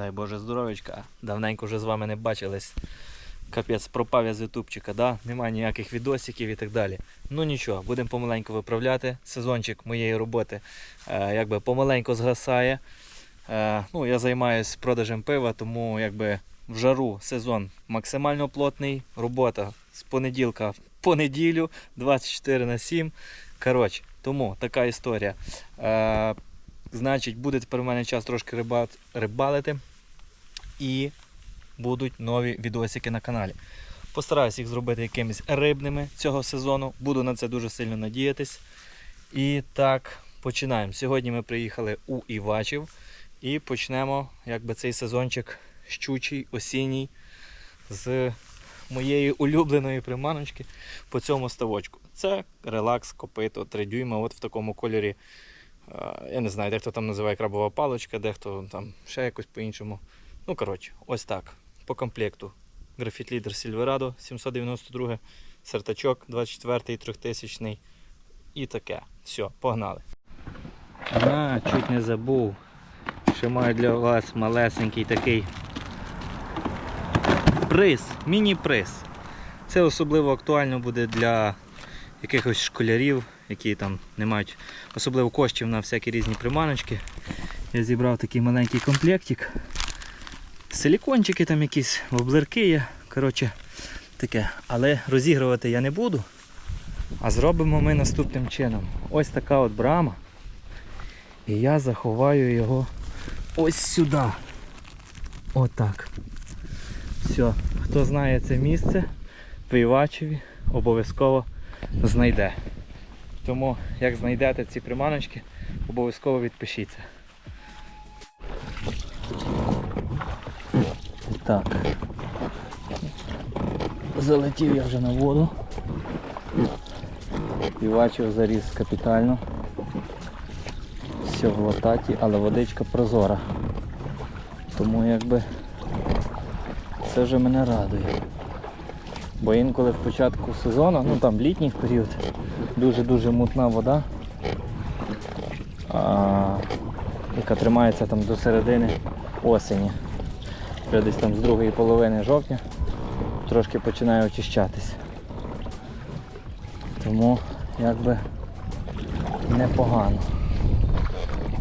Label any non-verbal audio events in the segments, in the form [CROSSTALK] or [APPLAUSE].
Дай Боже здоров'ячка. Давненько вже з вами не бачились. Капець пропав я з ютубчика, да? немає ніяких відосиків і так далі. Ну нічого, будемо помаленьку виправляти. Сезончик моєї роботи е, якби помаленьку згасає. Е, ну, я займаюся продажем пива, тому якби в жару сезон максимально плотний. Робота з понеділка в понеділю 24 на 7. Коротше, тому така історія. Е, значить, буде тепер у мене час трошки рибат, рибалити. І будуть нові відосики на каналі. Постараюсь їх зробити якимись рибними цього сезону. Буду на це дуже сильно надіятись. І так, починаємо. Сьогодні ми приїхали у Івачів і почнемо якби, цей сезончик щучий, осінній з моєї улюбленої приманочки по цьому ставочку. Це релакс копито 3 дюйма, от в такому кольорі. Я не знаю, дехто там називає крабова паличка, дехто там ще якось по-іншому. Ну, коротше, ось так. По комплекту. Графіт лідер Сільверадо 792, сертачок 24 3000 і таке. Все, погнали. А, чуть не забув. Ще маю для вас малесенький такий приз, міні-приз. Це особливо актуально буде для якихось школярів, які там не мають особливо коштів на всякі різні приманочки. Я зібрав такий маленький комплектик. Силікончики там якісь, воблерки є. Коротше, таке. Але розігрувати я не буду. А зробимо ми наступним чином. Ось така от брама. І я заховаю його ось сюди. Отак. Все. Хто знає це місце в обов'язково знайде. Тому як знайдете ці приманочки, обов'язково відпишіться. Так. Залетів я вже на воду. Івачів заріс капітально. Все в лататі, але водичка прозора. Тому якби це вже мене радує. Бо інколи в початку сезону, ну там літній період, дуже-дуже мутна вода, а, яка тримається там до середини осені. Вже десь там з другої половини жовтня трошки починає очищатися. Тому якби непогано.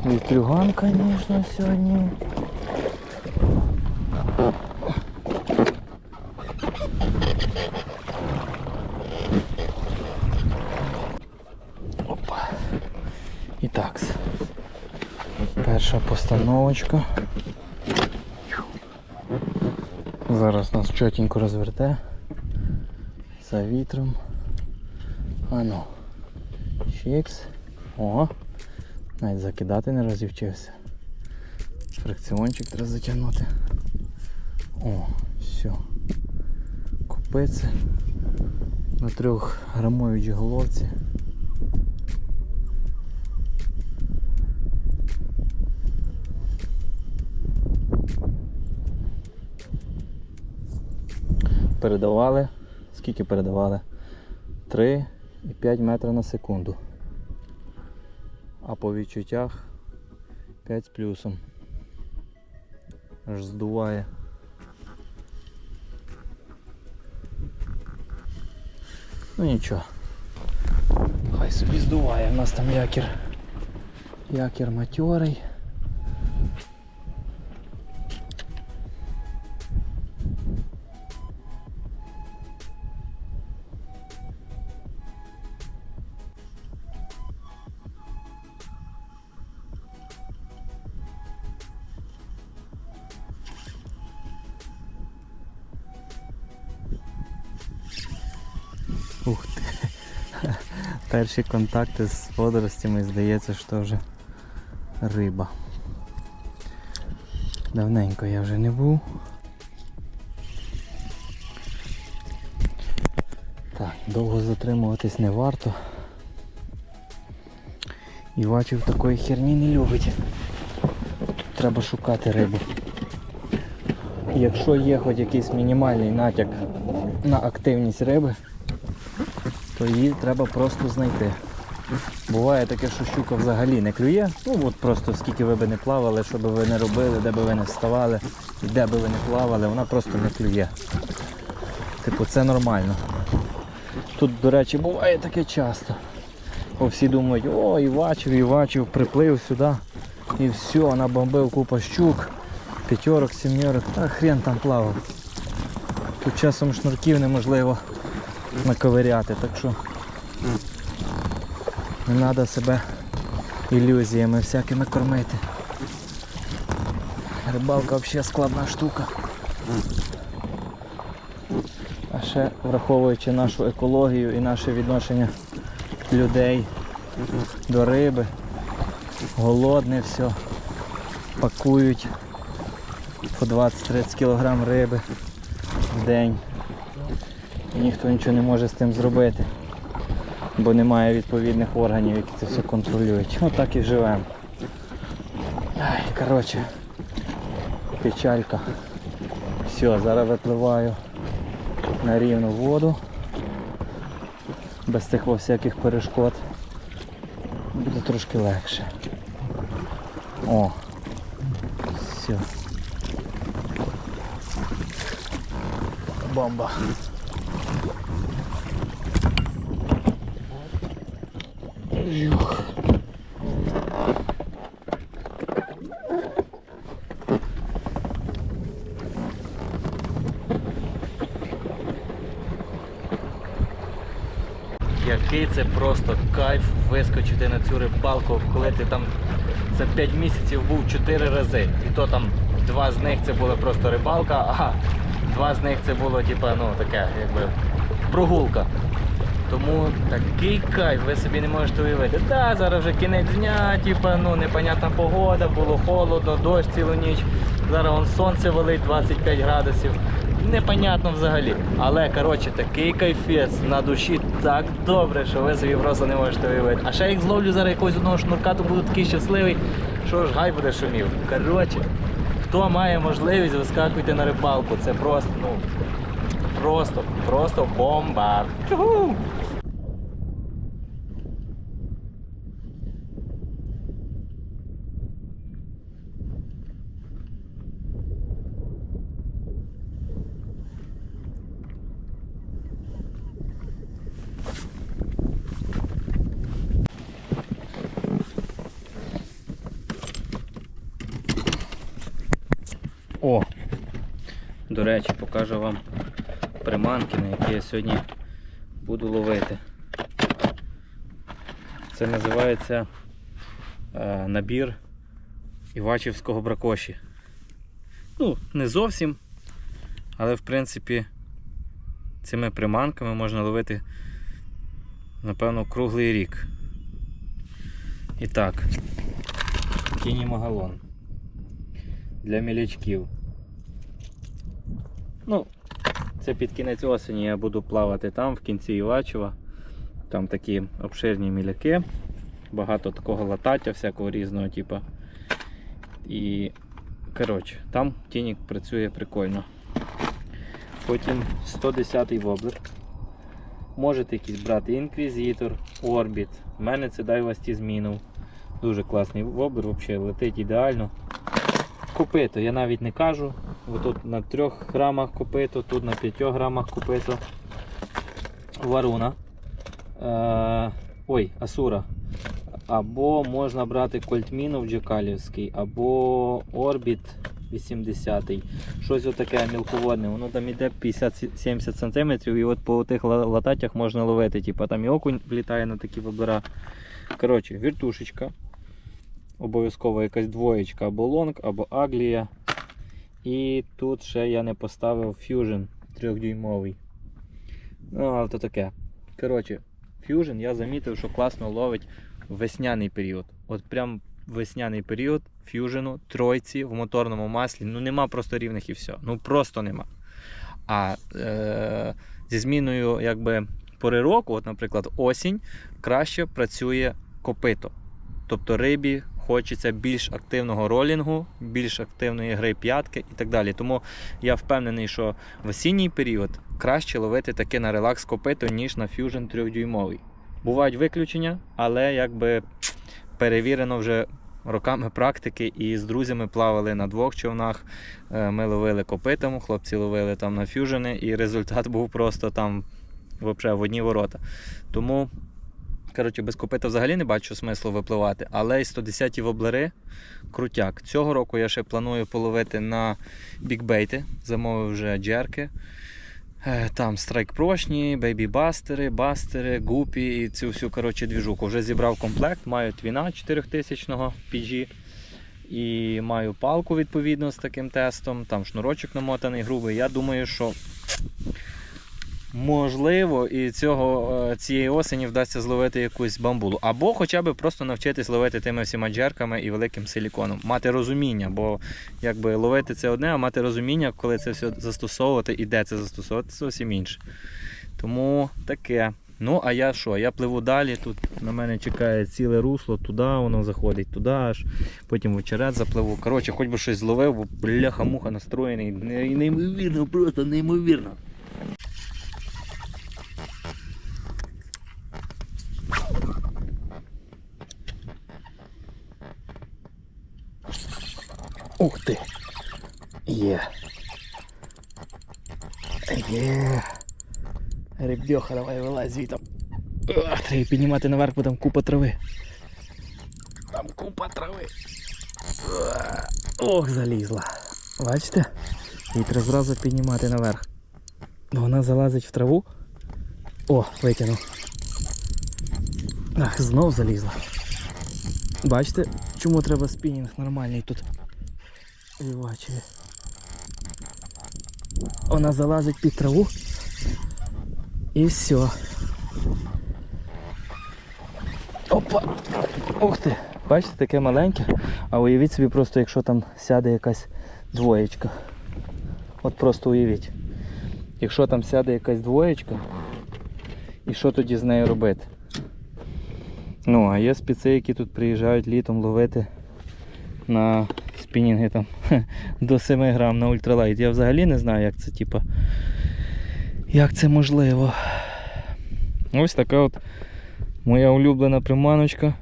Вітрюган, звісно, сьогодні. Опа. І так. Перша постановочка. Зараз нас чотенько розверте. За вітром. А ну. Чікс. О. Навіть закидати не розівчився. Фрикціончик треба затягнути. О, все. Купиться на трьох грамовій головці. Передавали. Скільки передавали? 3,5 метра на секунду. А по відчуттях 5 з плюсом. Аж здуває. Ну нічого. Хай собі здуває, у нас там якір. Якір матьорий. Перші контакти з водоростями здається, що вже риба. Давненько я вже не був. Так, довго затримуватись не варто. І бачив такої херні не любить. Тут треба шукати рибу. Якщо є хоч якийсь мінімальний натяк на активність риби, то її треба просто знайти. Буває таке, що щука взагалі не клює. Ну от просто скільки ви би не плавали, що би ви не робили, де би ви не вставали, і де би ви не плавали, вона просто не клює. Типу, це нормально. Тут, до речі, буває таке часто. Бо всі думають, о, Івачів, Івачів, приплив сюди. І все, набомбив купа щук, п'ятерок, сім'єрок, та хрен там плавав. Тут часом шнурків неможливо наковиряти, так що не треба себе ілюзіями всякими кормити. Рибалка взагалі складна штука. А ще враховуючи нашу екологію і наше відношення людей до риби, голодне все, пакують по 20-30 кг риби в день. Ніхто нічого не може з тим зробити, бо немає відповідних органів, які це все контролюють. Отак і живемо. Коротше, печалька. Все, зараз випливаю на рівну воду. Без цих всяких перешкод. Буде трошки легше. О. Все. Бомба. Це просто кайф вискочити на цю рибалку, коли ти там за 5 місяців був 4 рази. І то там два з них це була просто рибалка, а два з них це було типа, ну таке, якби прогулка. Тому такий кайф, ви собі не можете уявити. Да, зараз вже кінець дня, типа, ну непонятна погода, було холодно, дощ цілу ніч. Зараз вон сонце валить 25 градусів. Непонятно взагалі. Але коротше, такий кайфець на душі так добре, що ви собі просто не можете уявити. А ще як зловлю зараз якогось одного шнурка, то буду такий щасливий, що ж гай буде шумів. Коротше, хто має можливість, вискакуйте на рибалку. Це просто, ну, просто, просто бомба. Чугу! О! До речі, покажу вам приманки, на які я сьогодні буду ловити. Це називається е, набір Івачівського бракоші. Ну, не зовсім, але в принципі цими приманками можна ловити, напевно, круглий рік. І так, кінімагалон для мілячків. Ну, це під кінець осені я буду плавати там, в кінці Івачева. Там такі обширні міляки, багато такого латаття всякого різного типу. І коротше, там тінік працює прикольно. Потім 110-й воблер. Можете якийсь брати інквізитор, орбіт. У мене це Daiwa змінив. Дуже класний воблер, взагалі летить ідеально. Копито, я навіть не кажу. Тут на 3 грамах копито, тут на 5 грамах копито. Варуна. Е, ой, Асура. Або можна брати Кольтмінов Джекалівський, або Орбіт 80-й. Щось отаке мілководне. Воно там іде 50-70 см і от по тих ла- лататях можна ловити. Типа там і окунь влітає на такі воблера. Коротше, віртушечка. Обов'язково якась двоєчка або лонг, або аглія. І тут ще я не поставив Fusion 3-дюймовий. Ну, але то таке. Коротше, Fusion я замітив, що класно ловить весняний період. От прям весняний період Fusion, тройці в моторному маслі. Ну нема просто рівних і все. Ну просто нема. А е, зі зміною якби, пори року, от, наприклад, осінь, краще працює копито. Тобто рибі хочеться більш активного ролінгу, більш активної гри п'ятки і так далі. Тому я впевнений, що в осінній період краще ловити таки на релакс копито, ніж на Fusion 3-дюймовий. Бувають виключення, але якби перевірено вже роками практики і з друзями плавали на двох човнах. Е, Ми ловили копитом, хлопці ловили там на фюжени, і результат був просто там вообще, в одні ворота. Тому, коротше, без копита взагалі не бачу смислу випливати, але й 110-ті воблери крутяк. Цього року я ще планую половити на бікбейти, замовив вже джерки. Е, Там страйк прошні, бейбі-бастери, бастери, гупі і цю всю коротше, двіжуку. Вже зібрав комплект, маю твіна 4000 PG і маю палку відповідно з таким тестом. Там шнурочок намотаний грубий. Я думаю, що можливо і цього, е, цієї осені вдасться зловити якусь бамбулу. Або хоча б просто навчитись ловити тими всіма джерками і великим силіконом. Мати розуміння, бо якби ловити це одне, а мати розуміння, коли це все застосовувати і де це застосовувати, це зовсім інше. Тому таке. Ну, а я що? Я пливу далі. Тут на мене чекає ціле русло, туди воно заходить, туди аж. Потім в очерет запливу. Коротше, хоч би щось зловив, бо бляха-муха настроєний. Неймовірно, просто неймовірно. Ух ти! Є. Є. Ребьоха, давай вилазь звідти. Ох, Треба піднімати наверх, бо там купа трави. Там купа трави. Ох, залізла. Бачите? Її треба зразу піднімати наверх. Ну, Вона залазить в траву. О, витягнув. Ах, знов залізла. Бачите, чому треба спінінг нормальний тут? Бачите. Вона залазить під траву. І все. Опа! Ух ти! Бачите, таке маленьке, а уявіть собі просто, якщо там сяде якась двоєчка. От просто уявіть. Якщо там сяде якась двоєчка, і що тоді з нею робити? Ну, а є спеці, які тут приїжджають літом ловити на спінінги там [LAUGHS] до 7 грам на ультралайт. Я взагалі не знаю, як це типа. Як це можливо. Ось така от моя улюблена приманочка.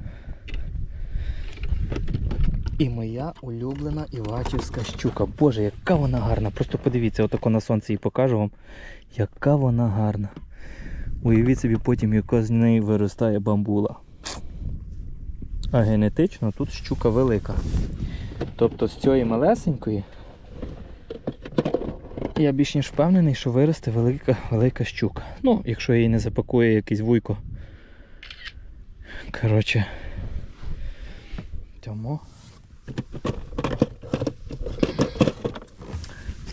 І моя улюблена Івачівська щука. Боже, яка вона гарна. Просто подивіться, отако на сонці її покажу вам. Яка вона гарна. Уявіть собі потім, яка з неї виростає бамбула. А генетично тут щука велика. Тобто з цієї малесенької я більш ніж впевнений, що виросте велика, велика щука. Ну, якщо її не запакує якийсь вуйко. Коротше. Тому.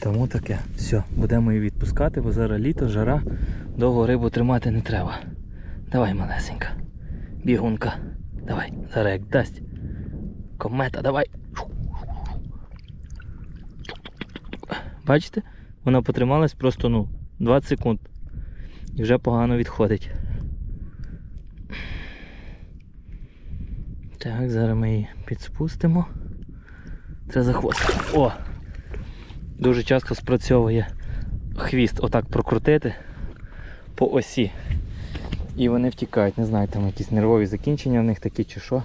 Тому таке. Все, будемо її відпускати, бо зараз літо, жара, довго рибу тримати не треба. Давай, малесенька. Бігунка. Давай, зараз як дасть. Комета, давай. Бачите? Вона потрималась просто ну, 20 секунд. І вже погано відходить. Так, зараз ми її підспустимо. Треба за хвост. О! Дуже часто спрацьовує хвіст отак прокрутити по осі. І вони втікають. Не знаю, там якісь нервові закінчення в них такі чи що.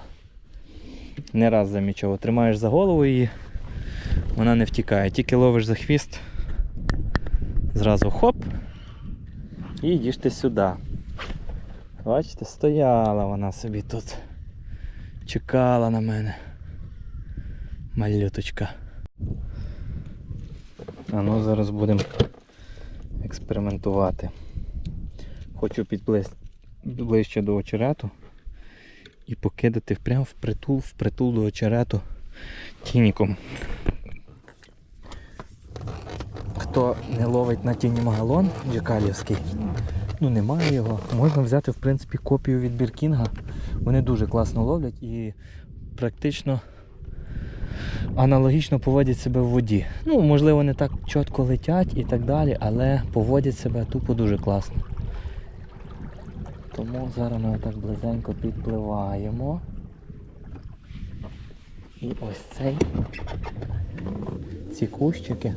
Не раз замічав. Тримаєш за голову її, вона не втікає. Тільки ловиш за хвіст, зразу хоп. І йдеш ти сюди. Бачите, стояла вона собі тут. Чекала на мене. Малюточка. А ну зараз будемо експериментувати. Хочу підблизь... ближче до очерету і покидати прямо в притул, в притул до очерету тініком. Хто не ловить на тіні магалон Джекалівський, ну немає його. Можна взяти в принципі копію від Біркінга. Вони дуже класно ловлять і практично аналогічно поводять себе в воді. Ну, можливо, не так чітко летять і так далі, але поводять себе тупо дуже класно. Тому зараз ми отак близенько підпливаємо. І ось цей ці кущики.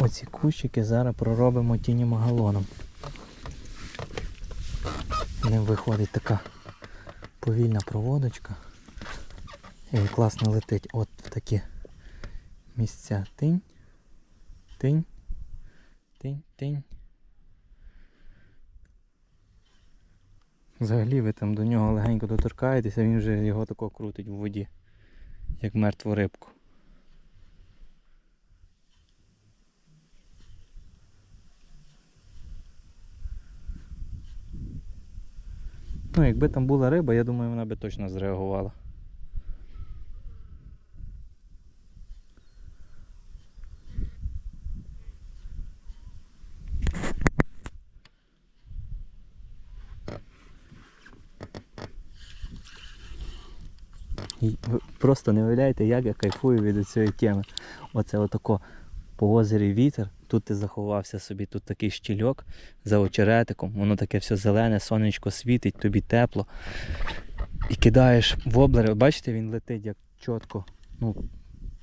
Оці кущики зараз проробимо тіні магалоном. ним виходить така повільна проводочка. І класно летить от в такі місця. Тинь, тинь, тинь, тинь. Взагалі ви там до нього легенько доторкаєтеся, він вже його тако крутить в воді, як мертву рибку. Ну, якби там була риба, я думаю, вона би точно зреагувала. Просто не уявляєте, як я кайфую від цієї теми. Оце отако по озері вітер, тут ти заховався собі, тут такий щільок за очеретиком, воно таке все зелене, сонечко світить, тобі тепло. І кидаєш воблер, бачите, він летить як чітко. Ну,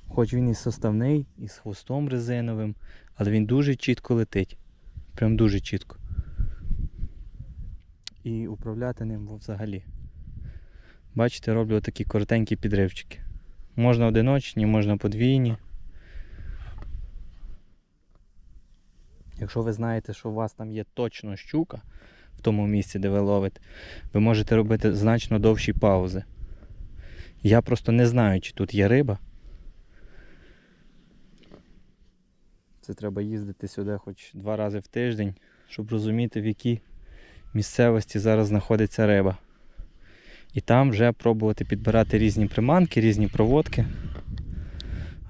хоч він і составний, і з хвостом резиновим, але він дуже чітко летить. Прям дуже чітко. І управляти ним взагалі. Бачите, роблю такі коротенькі підривчики. Можна одиночні, можна подвійні. Якщо ви знаєте, що у вас там є точно щука в тому місці, де ви ловите, ви можете робити значно довші паузи. Я просто не знаю, чи тут є риба. Це треба їздити сюди хоч два рази в тиждень, щоб розуміти, в якій місцевості зараз знаходиться риба. І там вже пробувати підбирати різні приманки, різні проводки.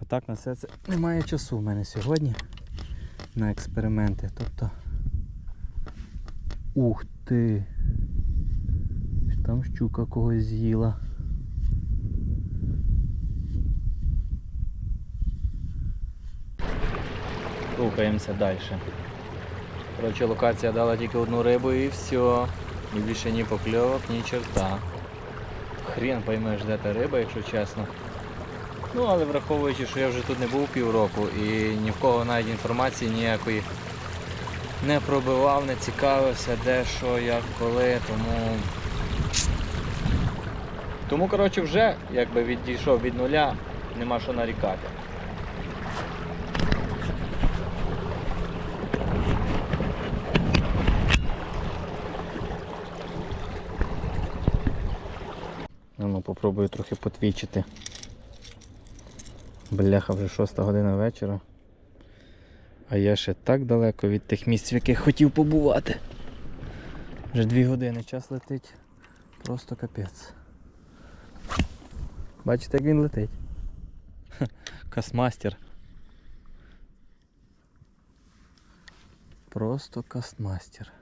А так на все це немає часу в мене сьогодні на експерименти. Тобто. Ух ти! Там щука когось з'їла. Рухаємося далі. Коротше, локація дала тільки одну рибу і все. І більше ні покльовок, ні черта. Хрен поймеш, де та риба, якщо чесно. Ну, але враховуючи, що я вже тут не був півроку і ні в кого навіть інформації ніякої не пробивав, не цікавився, де, що, як, коли, тому. Тому, коротше, вже якби відійшов від нуля, нема що нарікати. Ну, ну, попробую трохи потвічити. Бляха, вже 6 година вечора. А я ще так далеко від тих місць, в яких хотів побувати. Вже 2 години час летить. Просто капець. Бачите, як він летить? Ха, [LAUGHS] Касмастер. Просто кастмастер.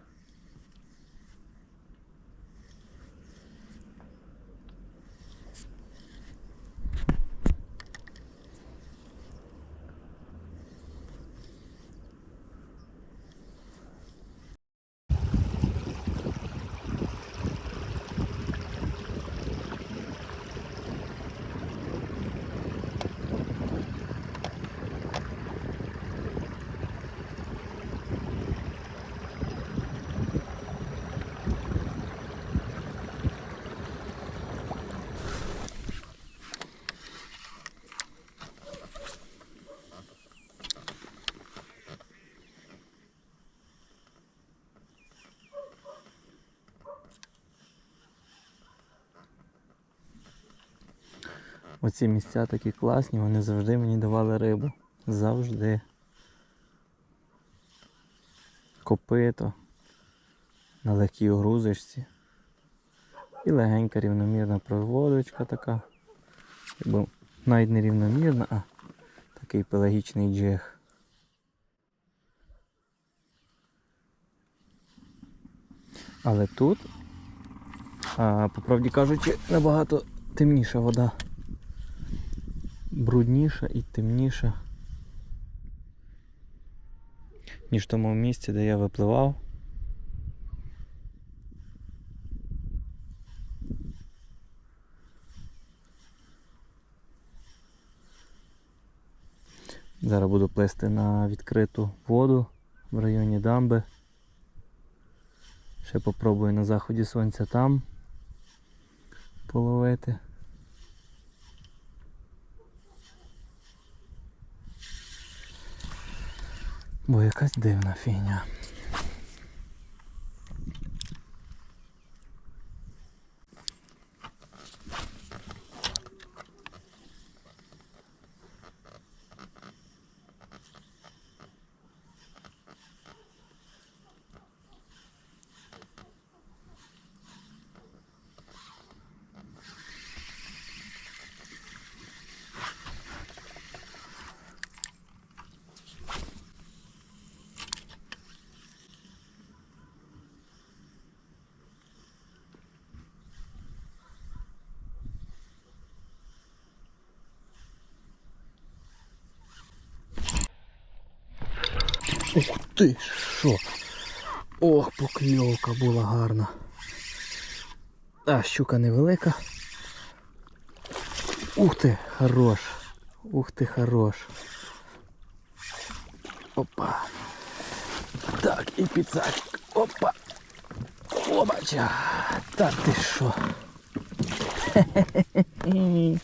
Оці місця такі класні, вони завжди мені давали рибу. Завжди. Копито. На легкій огрузочці. І легенька рівномірна проводочка така. Якби навіть не рівномірна, а такий пелагічний джиг. Але тут, а, по правді кажучи, набагато темніша вода брудніша і темніша, ніж в тому місці, де я випливав. Зараз буду плисти на відкриту воду в районі дамби. Ще попробую на заході сонця там половити. Бо якась дивна фігня. Ух ти, що? Ох, покльовка була гарна. А, щука невелика. Ух ти, хорош. Ух ти, хорош. Опа. Так, і піцак. Опа. Обача. Та ти що?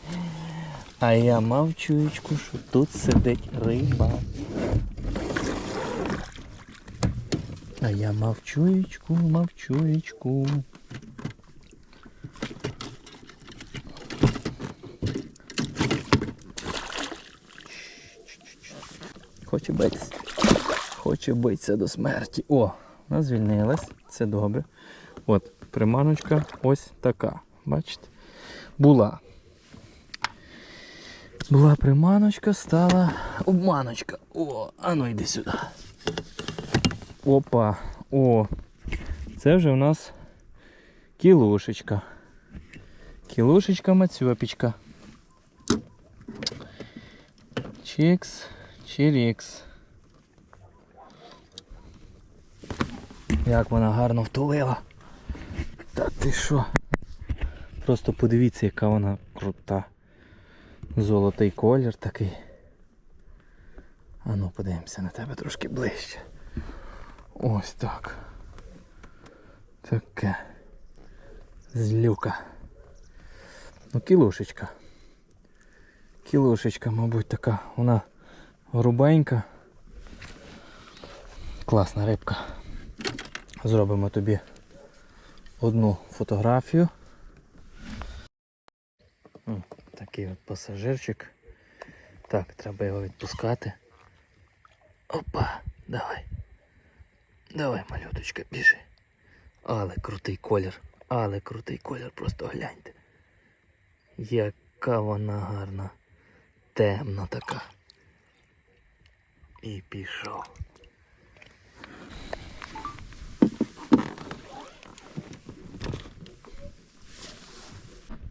[LAUGHS] А я мав чуєчку, що тут сидить риба. А я мав чуєчку, мав чуєчку. Хоче битися. Хоче битися до смерті. О, вона звільнилась. Це добре. От, приманочка ось така. Бачите? Була. Була приманочка, стала обманочка. О, а ну йди сюди. Опа, о, це вже у нас кілушечка. Кілушечка мацьопічка. Чікс, чирікс. Як вона гарно втулила. Та ти що? Просто подивіться, яка вона крута. Золотий колір такий. А ну подивимося на тебе трошки ближче. Ось так. Таке. Злюка. Ну, кілушечка. Кілушечка, мабуть, така. Вона грубенька. Класна рибка. Зробимо тобі одну фотографію. О, такий от пасажирчик. Так, треба його відпускати. Опа, давай. Давай, малюточка, біжи. Але крутий колір. Але крутий колір, просто гляньте. Яка вона гарна. Темна така. І пішов.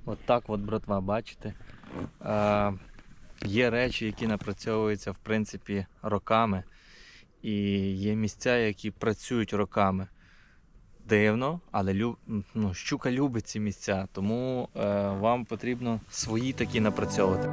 От так от, братва, бачите. Е, є речі, які напрацьовуються в принципі роками. І є місця, які працюють роками. Дивно, але лю... ну, щука любить ці місця, тому е, вам потрібно свої такі напрацьовувати.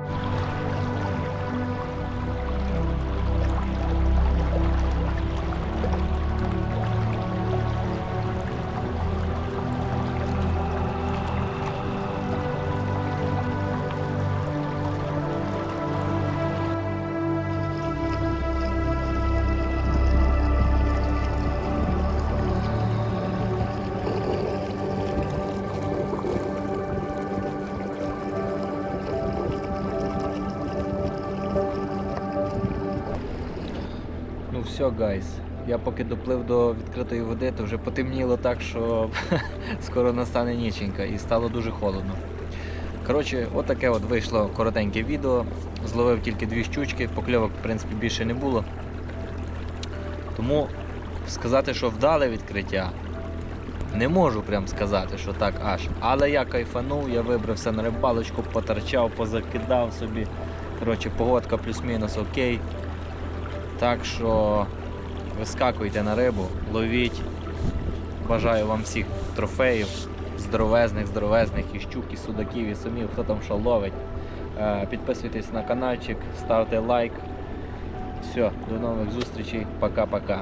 Все, гайс. Я поки доплив до відкритої води, то вже потемніло так, що [LAUGHS] скоро настане ніченька і стало дуже холодно. Коротше, отаке от вийшло коротеньке відео. Зловив тільки дві щучки, покльовок в принципі більше не було. Тому сказати, що вдале відкриття, не можу прям сказати, що так аж. Але я кайфанув, я вибрався на рибалочку, поторчав, позакидав собі. Коротше, погодка плюс-мінус окей. Так що вискакуйте на рибу, ловіть. Бажаю вам всіх трофеїв, здоровезних, здоровезних, і щук, і судаків, і сумів, хто там що ловить. Е, Підписуйтесь на каналчик, ставте лайк. Все, до нових зустрічей. Пока-пока.